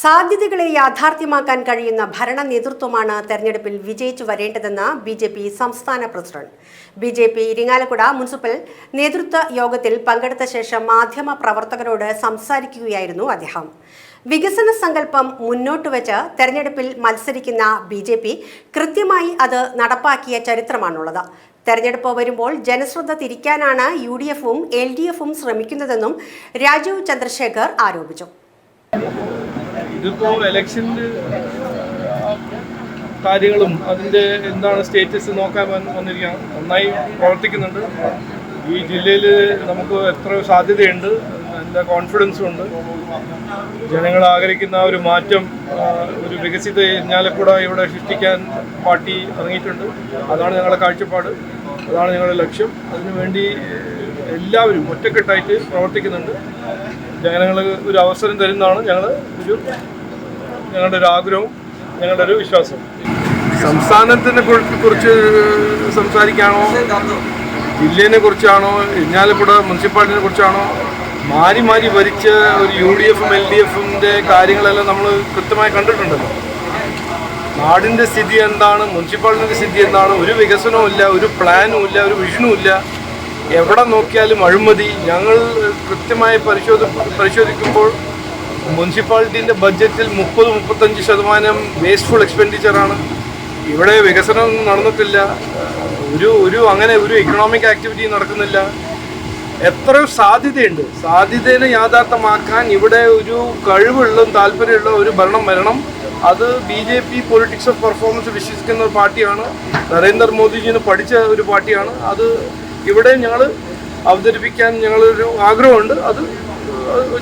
സാധ്യതകളെ യാഥാർത്ഥ്യമാക്കാൻ കഴിയുന്ന ഭരണ നേതൃത്വമാണ് തെരഞ്ഞെടുപ്പിൽ വിജയിച്ചു വരേണ്ടതെന്ന് ബി ജെ പി സംസ്ഥാന president. B J P Irinjalakuda municipal നേതൃത്വ യോഗത്തിൽ പങ്കെടുത്ത ശേഷം മാധ്യമ പ്രവർത്തകരോട് സംസാരിക്കുകയായിരുന്നു അദ്ദേഹം. വികസന സങ്കല്പം മുന്നോട്ട് വെച്ച് തെരഞ്ഞെടുപ്പിൽ മത്സരിക്കുന്ന ബി ജെ പി കൃത്യമായി അത് നടപ്പാക്കിയ ചരിത്രമാണുള്ളത്. തെരഞ്ഞെടുപ്പ് വരുമ്പോൾ ജനശ്രദ്ധ തിരിക്കാനാണ് യു ഡി എഫും എൽ ഡി എഫും ശ്രമിക്കുന്നതെന്നും രാജീവ് ചന്ദ്രശേഖർ ആരോപിച്ചു. ഇതിപ്പോ എലക്ഷന്റെ കാര്യങ്ങളും അതിന്റെ എന്താണ് സ്റ്റേറ്റസ് നോക്കാൻ വന്ന് വന്നിരിക്കുകയാണ്. നന്നായി പ്രവർത്തിക്കുന്നുണ്ട്. ഈ ജില്ലയിൽ നമുക്ക് എത്ര സാധ്യതയുണ്ട്? നല്ല കോൺഫിഡൻസും ഉണ്ട്. ജനങ്ങൾ ആഗ്രഹിക്കുന്ന ഒരു മാറ്റം ഒരു വികസിത ഇരിഞ്ഞാലക്കുട ഇവിടെ സൃഷ്ടിക്കാൻ പാർട്ടി ഇറങ്ങിയിട്ടുണ്ട്. അതാണ് ഞങ്ങളുടെ കാഴ്ചപ്പാട്. അതാണ് ഞങ്ങളുടെ ലക്ഷ്യം. അതിനുവേണ്ടി എല്ലാവരും ഒറ്റക്കെട്ടായിട്ട് പ്രവർത്തിക്കുന്നുണ്ട്. ജനങ്ങൾ ഒരു അവസരം തരുന്നതാണ് ഞങ്ങൾ ഒരു ഞങ്ങളുടെ ഒരു ആഗ്രഹവും ഞങ്ങളുടെ ഒരു വിശ്വാസവും. സംസ്ഥാനത്തിനെ കുറി- കുറിച്ച് സംസാരിക്കാണോ? ജില്ലേനെ കുറിച്ചാണോ? ഇഞ്ഞാലപ്പുഴ മുനിസിപ്പാലിറ്റിനെ കുറിച്ചാണോ? മാറി മാറി ഭരിച്ച ഒരു യു ഡി എഫും എൽ ഡി എഫിന്റെ കാര്യങ്ങളെല്ലാം നമ്മൾ കൃത്യമായി കണ്ടിട്ടുണ്ടല്ലോ. നാടിന്റെ സ്ഥിതി എന്താണ്? മുനിസിപ്പാലിറ്റിന്റെ സ്ഥിതി എന്താണ്? ഒരു വികസനവും ഇല്ല ഒരു പ്ലാനും ഇല്ല ഒരു വിഷനും ഇല്ല. എവിടെ നോക്കിയാലും അഴിമതി. ഞങ്ങൾ കൃത്യമായി പരിശോധി പരിശോധിക്കുമ്പോൾ മുനിസിപ്പാലിറ്റീന്റെ ബഡ്ജറ്റിൽ മുപ്പത് മുപ്പത്തഞ്ച് ശതമാനം വേസ്റ്റ്ഫുൾ എക്സ്പെൻഡിച്ചറാണ് ഇവിടെ വികസനം നടന്നിട്ടില്ല. ഒരു ഒരു അങ്ങനെ ഒരു ഇക്കണോമിക് ആക്ടിവിറ്റി നടക്കുന്നില്ല. എത്രയോ സാധ്യതയുണ്ട്? സാധ്യതയെ യാഥാർത്ഥ്യമാക്കാൻ ഇവിടെ ഒരു കഴിവുള്ള താല്പര്യമുള്ള ഒരു ഭരണം വരണം. അത് B J P politics of performance വിശ്വസിക്കുന്ന ഒരു പാർട്ടിയാണ്. നരേന്ദ്രമോദിജിന് പഠിച്ച ഒരു പാർട്ടിയാണ്. അത് ഇവിടെ ഞങ്ങൾ അവതരിപ്പിക്കാൻ ഞങ്ങളൊരു ആഗ്രഹമുണ്ട്. അത്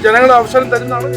ജനങ്ങളുടെ അവസരം തരുന്നതാണ്